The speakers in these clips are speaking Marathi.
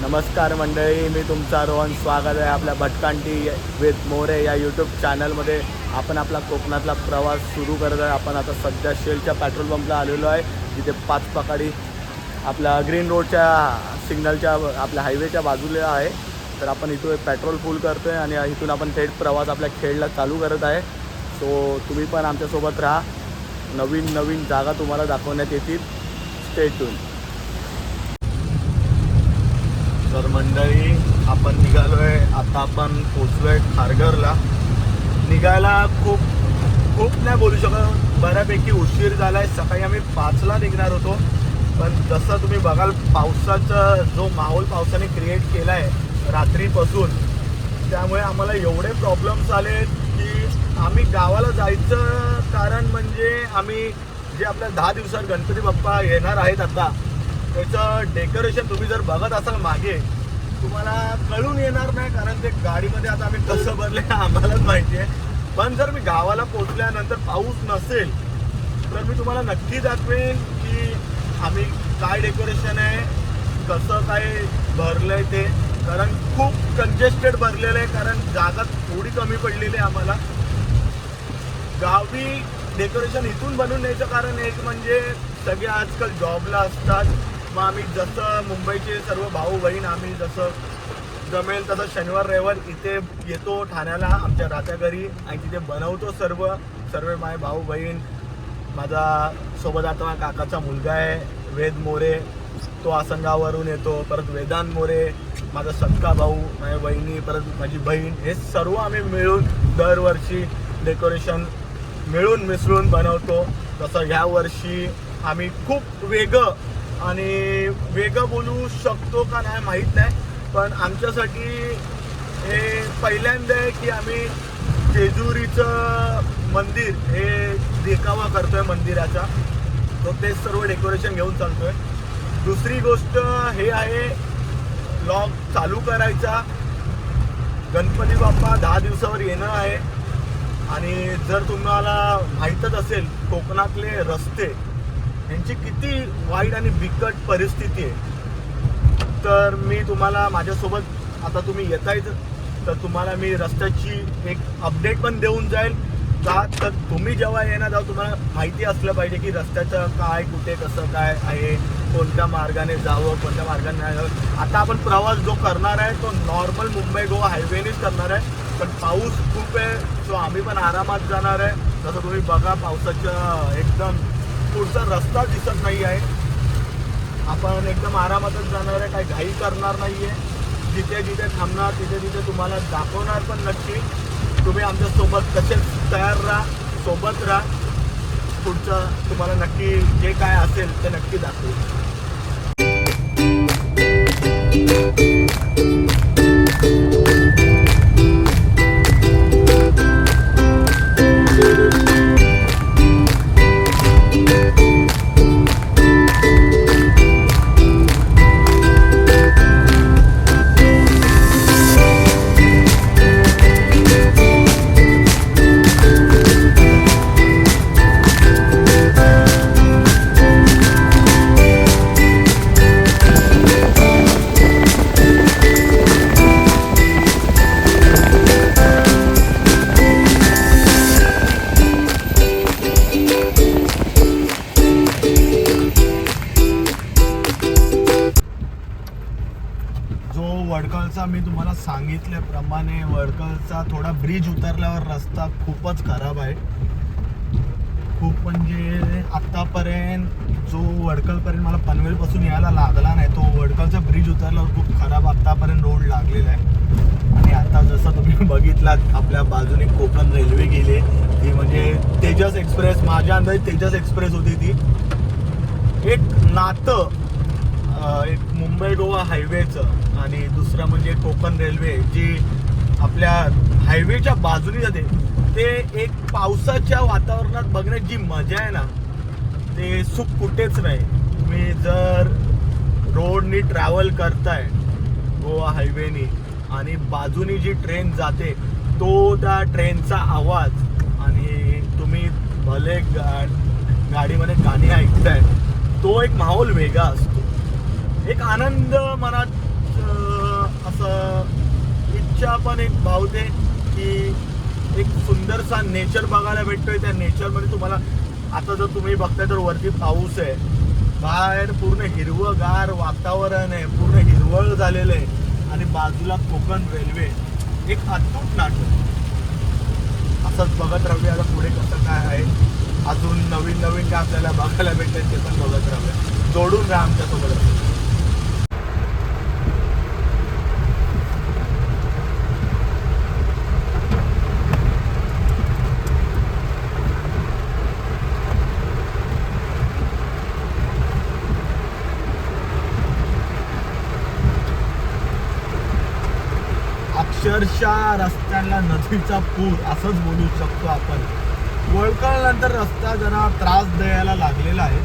नमस्कार मंडळी मी तुमचा रोहन. स्वागत आहे आपल्या भटकांटी विथ मोरे या यूट्यूब चॅनलमध्ये आपण आपला कोकणातला प्रवास सुरू करत आहे. आपण आता सध्या शेलच्या पेट्रोल पंपला आलेलो आहे. जिथे पाच पकाडी आपल्या ग्रीन रोडच्या सिग्नलच्या आपल्या हायवेच्या बाजूला आहे. तर आपण इथून पेट्रोल फुल करतो आहे आणि इथून आपण थेट प्रवास आपल्या खेळला चालू करत आहे. सो तुम्ही पण आमच्यासोबत राहा. नवीन नवीन जागा तुम्हाला दाखवण्यात येतील. स्टेटून तर मंडळी आपण निघालोय. आता आपण पोचलोय खारघरला. निघायला खूप खूप नाही बोलू शकत. बऱ्यापैकी उशीर झालाय. सकाळी आम्ही पाचला निघणार होतो. पण जसं तुम्ही बघाल पावसाचा जो माहोल पावसाने क्रिएट केला आहे रात्रीपासून त्यामुळे आम्हाला एवढे प्रॉब्लेम्स आले की आम्ही गावाला जायचं कारण म्हणजे आम्ही जे आपल्या दहा दिवसात गणपती बाप्पा येणार आहेत आता त्याचं डेकोरेशन तुम्ही जर बघत असाल मागे तुम्हाला कळून येणार नाही कारण ते गाडीमध्ये आता आम्ही कसं भरले आम्हालाच माहिती आहे. पण जर मी गावाला पोचल्यानंतर पाऊस नसेल तर मी तुम्हाला नक्की दाखवेन की आम्ही काय डेकोरेशन आहे कसं काय भरलंय ते. कारण खूप कंजेस्टेड भरलेलं आहे कारण जागा थोडी कमी पडलेली आहे आम्हाला. गावी डेकोरेशन इथून बनवून न्यायचं कारण एक म्हणजे सगळे आजकाल जॉबला असतात. मग आम्ही जसं मुंबईचे सर्व भाऊ बहीण आम्ही जसं जमेल तसं शनिवार रविवार इथे येतो ठाण्याला आमच्या राहत्या घरी आणि तिथे बनवतो सर्व. सर्व माझे भाऊ बहीण माझा सोबत आता काकाचा मुलगा आहे वेद मोरे. तो आसंगावरून येतो परत वेदांत मोरे माझा सक्का भाऊ माझ्या बहिणी परत माझी बहीण हे सर्व आम्ही मिळून दरवर्षी डेकोरेशन मिळून मिसळून बनवतो. तसं ह्या वर्षी आम्ही खूप वेगळं आणि वेगळं बोलू शकतो का नाही माहीत नाही पण आमच्यासाठी हे पहिल्यांदा आहे की आम्ही जेजुरीचं मंदिर हे देखावा करतोय मंदिराचा तो तेच सर्व डेकोरेशन घेऊन चालतोय. दुसरी गोष्ट हे आहे लॉग चालू करायचा. गणपती बाप्पा दहा दिवसावर येणं आहे. आणि जर तुम्हाला माहीतच असेल कोकणातले रस्ते यांची किती वाईट आणि बिकट परिस्थिती आहे. तर मी तुम्हाला माझ्यासोबत आता तुम्ही येतायच तर तुम्हाला मी रस्त्याची एक अपडेट पण देऊन जाईल. का? तर तुम्ही जेव्हा येणार जाऊ तुम्हाला माहिती असलं पाहिजे की रस्त्याचं काय कुठे कसं काय आहे कोणत्या मार्गाने जावं कोणत्या मार्गाने नाही जावं. आता आपण प्रवास जो करणार आहे तो नॉर्मल मुंबई गोवा हायवेनेच करणार आहे. पण पाऊस खूप आहे सो आम्ही पण आरामात जाणार आहे. जसं तुम्ही बघा पावसाच्या एकदम पुढचा रस्ता दिसत नाही आहे. आपण एकदम आरामातच जाणार आहे काही घाई करणार नाही आहे जिथे जिथे थांबणार तिथे तिथे तुम्हाला दाखवणार पण नक्की. तुम्ही आमच्यासोबत कसे तयार राहा सोबत राहा. पुढचं तुम्हाला नक्की जे काय असेल ते नक्की दाखवू. सांगितल्याप्रमाणे वडकलचा थोडा ब्रिज उतरल्यावर रस्ता खूपच खराब आहे. खूप म्हणजे आत्तापर्यंत जो वडकलपर्यंत मला पनवेलपासून यायला लागला नाही तो वडकलचा ब्रिज उतरल्यावर खूप खराब आत्तापर्यंत रोड लागलेला आहे. आणि आता जसं तुम्ही बघितलात आपल्या बाजूने कोकण रेल्वे गेली ती म्हणजे तेजस एक्सप्रेस माझ्या अंदाजे तेजस एक्सप्रेस होती ती. एक नातं एक मुंबई गोवा हायवेचं आणि दुसरं म्हणजे कोकण रेल्वे जी आपल्या हायवेच्या बाजूने जाते ते एक पावसाच्या वातावरणात बघण्यात जी मजा आहे ना ते सुख कुठेच नाही. तुम्ही जर रोडनी ट्रॅव्हल करताय गोवा हायवेनी आणि बाजूनी जी ट्रेन जाते तो त्या ट्रेनचा आवाज आणि तुम्ही भले गा गाडीमध्ये गाणी ऐकताय तो एक माहोल वेगळा असतो. एक आनंद मनात असं इच्छा पण एक भावते की एक सुंदरसा नेचर बघायला भेटतोय. त्या नेचरमध्ये तुम्हाला आता जर तुम्ही बघताय तर वरती पाऊस आहे. बाहेर पूर्ण हिरवंगार वातावरण आहे. पूर्ण हिरवळ झालेलं आहे. आणि बाजूला कोकण रेल्वे एक अद्भुत नाटक. असंच बघत राहूया. आता पुढे कसं काय आहे. अजून नवीन नवीन काय आपल्याला बघायला भेटेल ते पण बघत राहूया. जोडून राहा आमच्यासोबत. अक्षरशः रस्त्यांना नदीचा पूर असंच बोलू शकतो आपण. वळकळनंतर रस्ता जरा त्रास द्यायला लागलेला आहे.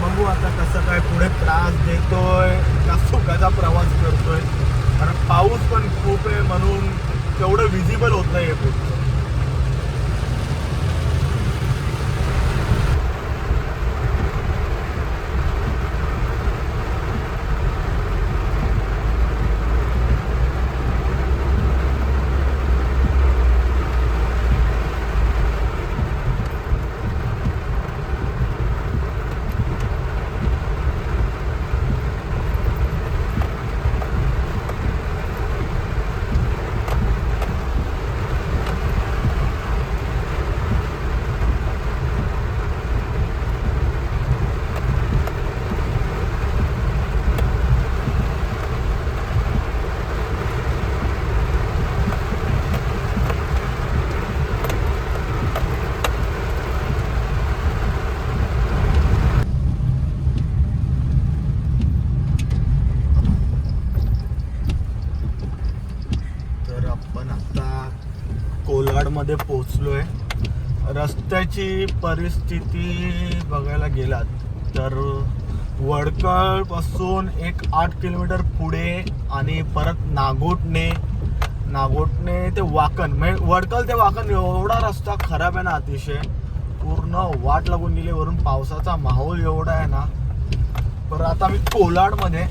बघू आता कसं काय पुढे त्रास देतोय का सुखाचा प्रवास करतोय. कारण पाऊस पण खूप आहे म्हणून तेवढं विजिबल होत नाही पुढचं तर आपण आता कोलाडमध्ये आहे रस्त्याची परिस्थिती बघायला गेलात तर वडकळपासून एक आठ किलोमीटर पुढे आणि परत नागोटणे. नागोटणे ते वाकण. म्हणजे वडकल ते वाकण एवढा रस्ता खराब आहे ना अतिशय. पूर्ण वाट लागून गेली वरून पावसाचा माहोल एवढा आहे ना. पर आता मी कोलाडमध्ये.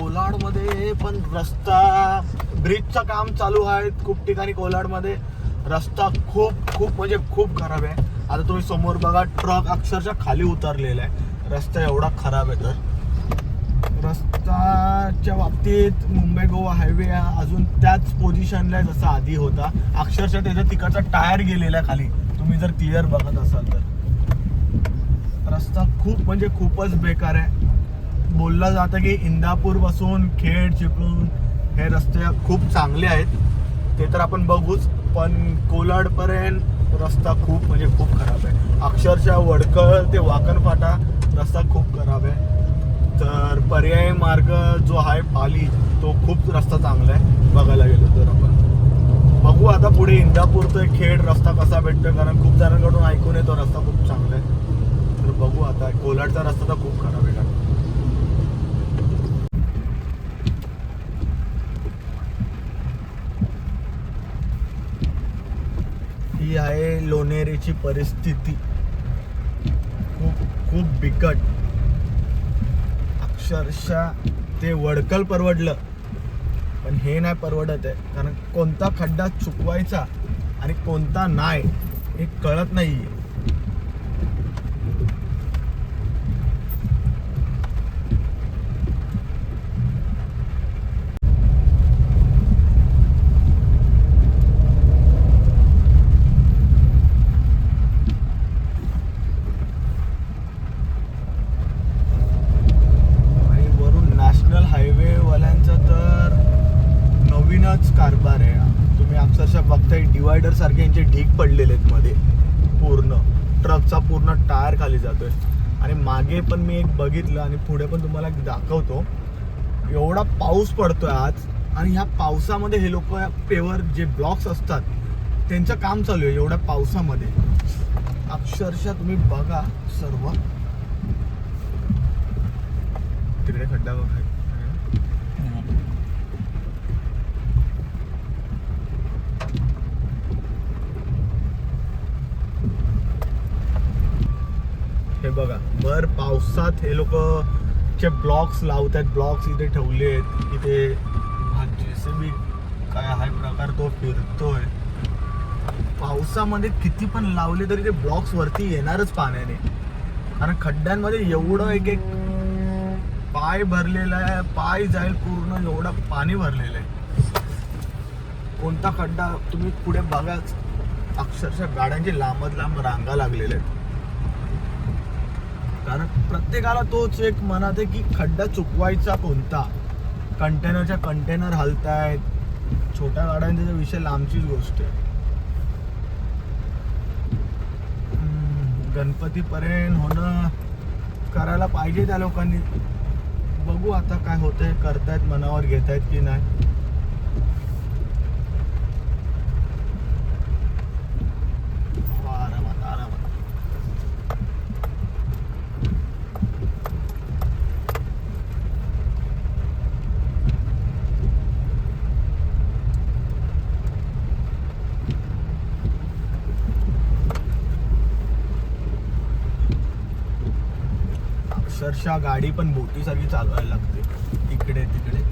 कोलाडमध्ये पण रस्ता ब्रिजचं काम चालू आहे खूप ठिकाणी कोलाडमध्ये. रस्ता खूप खूप म्हणजे खूप खराब आहे. आता तुम्ही समोर बघा ट्रक अक्षरशः खाली उतरलेला आहे. रस्ता एवढा खराब आहे तर. रस्ताच्या बाबतीत मुंबई गोवा हायवे अजून त्याच पोझिशनला आहे जसा आधी होता. अक्षरशः त्याचा तिकडचा टायर गेलेला आहे खाली. तुम्ही जर क्लिअर बघत असाल तर. रस्ता खूप म्हणजे खूपच बेकार आहे. बोललं जातं की इंदापूरपासून खेड चिपळूण हे रस्ते खूप चांगले आहेत. ते तर आपण बघूच पण कोलाडपर्यंत रस्ता खूप म्हणजे खूप खराब आहे. अक्षरशः वडकळ ते वाकण फाटा रस्ता खूप खराब आहे. तर पर्यायी मार्ग जो आहे पाली तो खूप रस्ता चांगला आहे. बघायला गेलो तर आपण. बघू आता पुढे इंदापूर ते खेड रस्ता कसा भेटतो कारण खूप जणांकडून ऐकून येतो रस्ता खूप चांगला आहे. तर बघू आता कोलाडचा रस्ता तर खूप खराब आहे कारण ही आहे लोणेरीची परिस्थिती. खूप खूप बिकट. अक्षरशः ते वडकल परवडलं. पण हे नाही परवडत आहे. कारण कोणता खड्डा चुकवायचा आणि कोणता नाही हे कळत नाही आहे वरून नॅशनल हायवेवाल्यांचा तर नवीनच कारभार आहे तुम्ही अक्षरशः डिवायडर सारखे यांचे ढीक पडलेले आहेत मध्ये. पूर्ण. ट्रकचा पूर्ण टायर खाली जातोय. आणि मागे पण मी एक बघितलं आणि पुढे पण तुम्हाला एक दाखवतो. एवढा पाऊस पडतोय आज. आणि ह्या पावसामध्ये हे लोक पेवर जे ब्लॉक्स असतात त्यांचं काम चालू आहे एवढ्या पावसामध्ये. अक्षरशः तुम्ही बघा सर्व. तिकडे खड्डा बघा. हे बघा भर पावसात हे लोक चे ब्लॉक्स लावतात ब्लॉक्स इथे ठेवले आहेत इथे जेसीबी काय हा प्रकार तो फिरतोय. पावसामध्ये किती पण लावले तरी ते ब्लॉक्स वरती येणारच पाण्याने. कारण खड्ड्यांमध्ये एवढं एक एक पाय भरलेला आहे पाय जाईल पूर्ण एवढं पाणी भरलेलं आहे. कोणता खड्डा तुम्ही पुढे बघाच. अक्षरशः गाड्यांची लांबच लांब रांगा लागलेल्या आहेत. कारण प्रत्येकाला तोच एक मनात आहे की खड्डा चुकवायचा कोणता? कंटेनरच्या कंटेनर हलतायत. छोट्या गाड्यांचा विषय लांबचीच गोष्ट आहे. गणपतीपर्यंत होणं करायला पाहिजे त्या लोकांनी. बघू आता काय होतंय करतायत मनावर घेतायत की नाही आरामात आरामात अशा गाडी पण बोटीसारखी चालवायला लागते. इकडे तिकडे.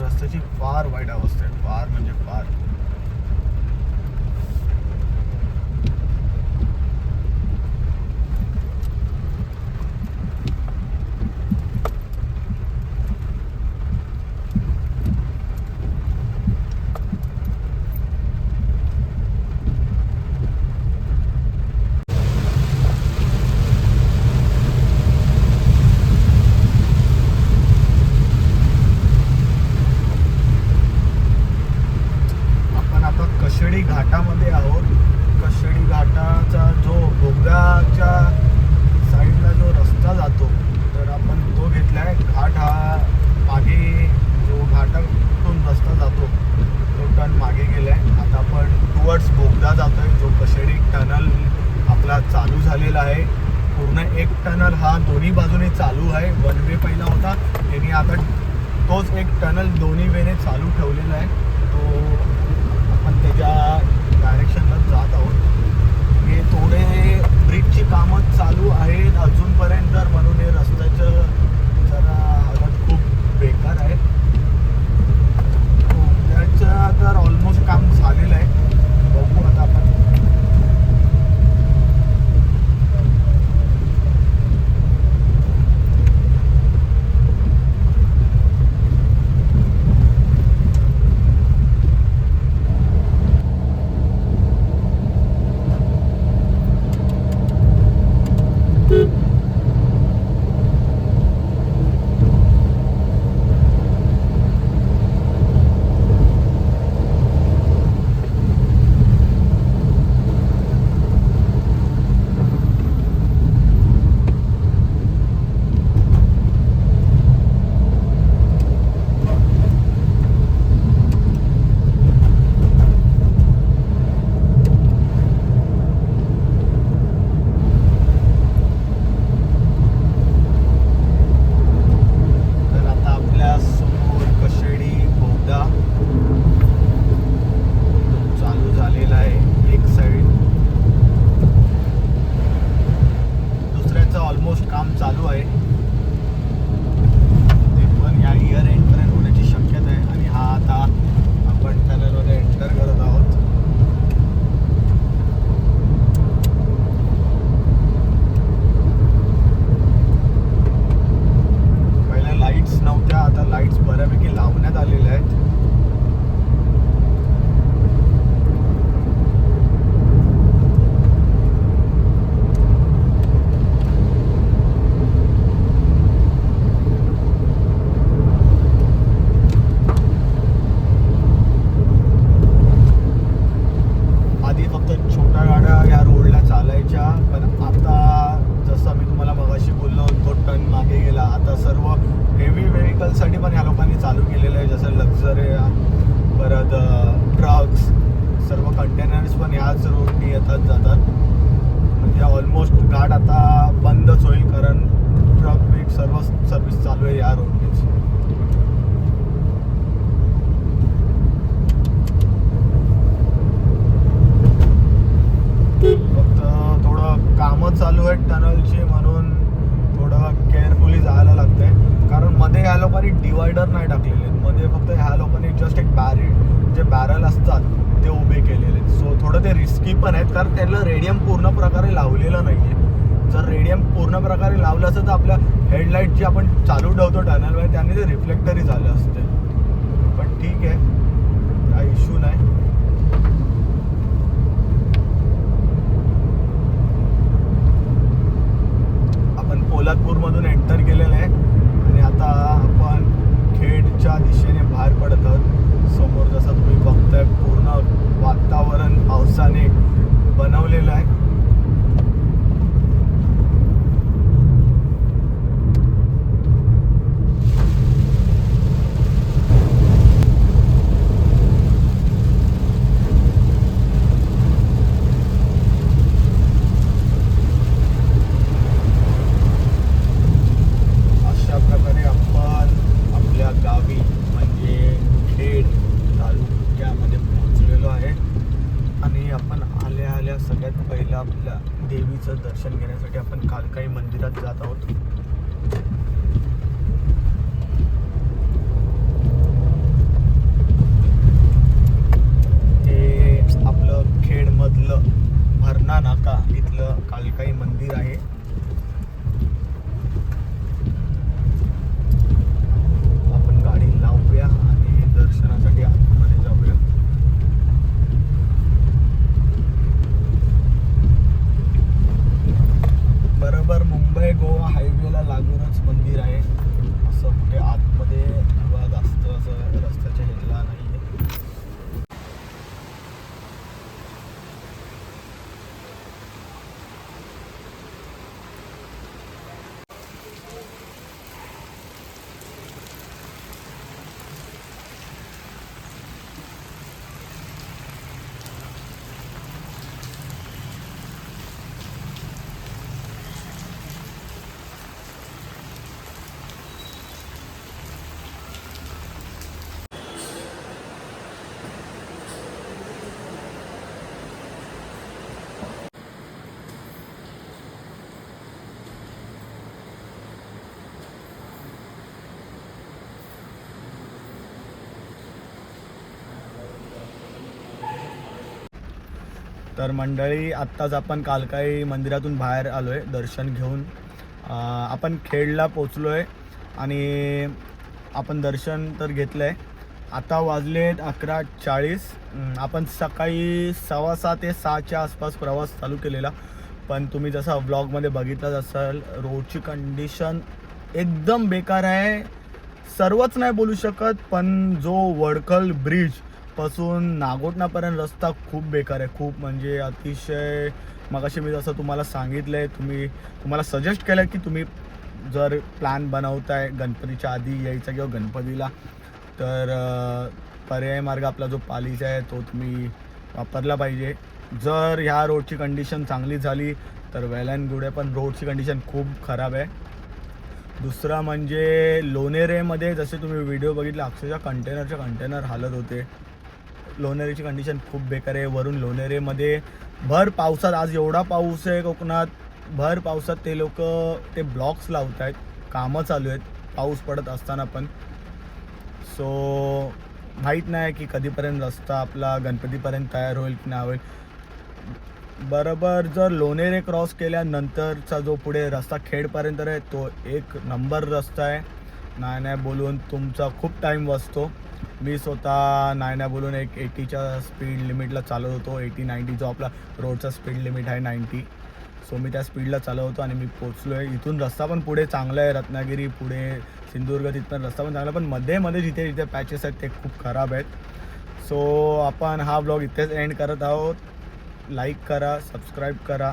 रस्त्याची फार वाईट अवस्था आहे. फार म्हणजे फार आपण आता कशेडी घाटामध्ये आहोत. कशेडी घाटाचा जो बोगद्याच्या साईडला जो रस्ता जातो तर आपण तो आहे घाट हा मागे जो घाटातून रस्ता जातो तो टन मागे गेला आहे आता आपण टुवर्ड्स बोगदा आहे जो कशेडी टनल आपला चालू झालेला आहे. पूर्ण एक टनल हा दोन्ही बाजूने चालू आहे. वन वे पहिला होता. त्यांनी आता तोच एक टनल दोन्ही वेने चालू ठेवलेला आहे. तो ज्या डायरेक्शनला जात आहोत हे थोडे ब्रिजची कामं चालू आहे कामं टनलची म्हणून थोडं केअरफुली जायला लागतंय. कारण मध्ये ह्या लोकांनी डिवायडर नाही टाकलेले. आहेत मध्ये फक्त ह्या लोकांनी जस्ट एक बॅरी जे बॅरल असतात ते उभे केलेले. आहेत सो थोडं ते रिस्की पण आहेत. कारण त्यांना रेडियम पूर्ण प्रकारे लावलेलं नाही आहे जर रेडियम पूर्ण प्रकारे लावलं असतं तर आपल्या हेडलाईट जी आपण चालू ठेवतो टनलमध्ये त्यांनी ते रिफ्लेक्टरी झालं असते. पण ठीक आहे. काय इश्यू नाही आपण पोलादपूरमधून एंटर केलेलं आहे. आणि आता आपण खेडच्या दिशेने बाहेर पडत आहोत समोर जसं तुम्ही बघताय पूर्ण वातावरण पावसाने बनवलेलं आहे अशा प्रकारे आपण आपल्या गावी म्हणजे खेड तालुक्यामध्ये पोहोचलेलो आहे आणि आपण आल्या आल्या सगळ्यात पहिलं आपल्या देवीचं दर्शन घेण्यासाठी आपण कालकाई मंदिरात जात आहोत. हे आपलं खेडमधलं भरणा नाका इथलं कालकाई मंदिर आहे आपण गाडी लावूया आणि दर्शनासाठी आतमध्ये जाऊया बरोबर मुंबई गोवा हायवेला लागूनच मंदिर आहे असं कुठे आतमध्ये किंवा जास्त असं रस्त्याच्या हेला नाही आहे तर मंडळी आत्ताच आपण कालकाई मंदिरातून बाहेर आलो आहे दर्शन घेऊन. आपण खेडला पोचलो आहे आणि आपण दर्शन तर घेतलं आहे आता वाजलेत अकरा चाळीस. आपण सकाळी सव्वा सहा ते सहाच्या आसपास प्रवास चालू केलेला. पण तुम्ही जसा व्लॉगमध्ये बघितलाच असाल रोडची कंडिशन एकदम बेकार आहे. सर्वच नाही बोलू शकत पण जो वडकल ब्रिज पासून नागोटणापर्यंत रस्ता खूप बेकार आहे. खूप म्हणजे अतिशय मगाशी मी जसं तुम्हाला सांगितलं आहे तुम्ही तुम्हाला सजेस्ट केलं की तुम्ही जर प्लॅन बनवताय गणपतीच्या आधी यायचा किंवा गणपतीला तर पर्याय पर्यायी मार्ग आपला जो पालीचा आहे तो तुम्ही वापरला पाहिजे. जर ह्या रोडची कंडिशन चांगली झाली तर वेल अँड गुड आहे पण रोडची कंडिशन खूप खराब आहे. दुसरा म्हणजे लोणेरेमध्ये जसे तुम्ही व्हिडिओ बघितले अक्षरशः कंटेनरच्या कंटेनर हालत होते. लोणेरेची कंडिशन खूप बेकार आहे. वरून लोणेरेमध्ये भर पावसात आज एवढा पाऊस आहे कोकणात भर पावसात ते लोक ते ब्लॉक्स लावत आहेत. कामं चालू आहेत. पाऊस पडत असताना पण. सो माहीत नाही की कधीपर्यंत रस्ता आपला गणपतीपर्यंत तयार होईल की नाही होईल. बरोबर जर लोणेरे क्रॉस केल्यानंतरचा जो पुढे रस्ता खेडपर्यंत आहे तो एक नंबर रस्ता आहे. नाही नाही बोलून तुमचा खूप टाईम वाचतो. मी स्वतः नाही नाही बोलून एक एटीच्या स्पीड लिमिटला चालवत होतो. एटी नाईन्टी जो आपला रोडचा स्पीड लिमिट आहे नाईन्टी सो मी त्या स्पीडला चालवतो आणि मी पोचलो आहे इथून रस्ता पण पुढे चांगला आहे. रत्नागिरी पुढे सिंधुदुर्ग तिथपर्यंत रस्ता पण चांगला आहे, पण मध्ये मध्ये जिथे जिथे पॅचेस आहेत ते खूप खराब आहेत. सो आपण हा ब्लॉग इथेच एंड करत आहोत. लाईक करा सबस्क्राईब करा.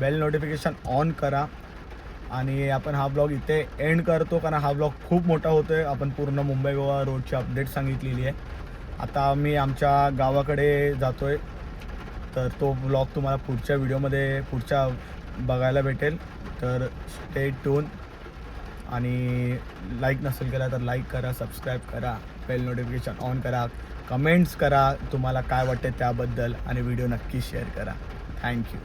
बेल नोटिफिकेशन ऑन करा. आणि आपण हा ब्लॉग इथे एंड करतो कारण हा ब्लॉग खूप मोठा होतो आहे आपण पूर्ण मुंबई गोवा रोडची अपडेट सांगितलेली आहे. आता मी आमच्या गावाकडे जातो आहे तर तो ब्लॉग तुम्हाला पुढच्या व्हिडिओमध्ये पुढच्या बघायला भेटेल. तर स्टे टून आणि लाईक नसेल केला तर लाईक करा सबस्क्राईब करा बेल नोटिफिकेशन ऑन करा. कमेंट्स करा तुम्हाला काय वाटते त्याबद्दल. आणि व्हिडिओ नक्की शेअर करा. थँक्यू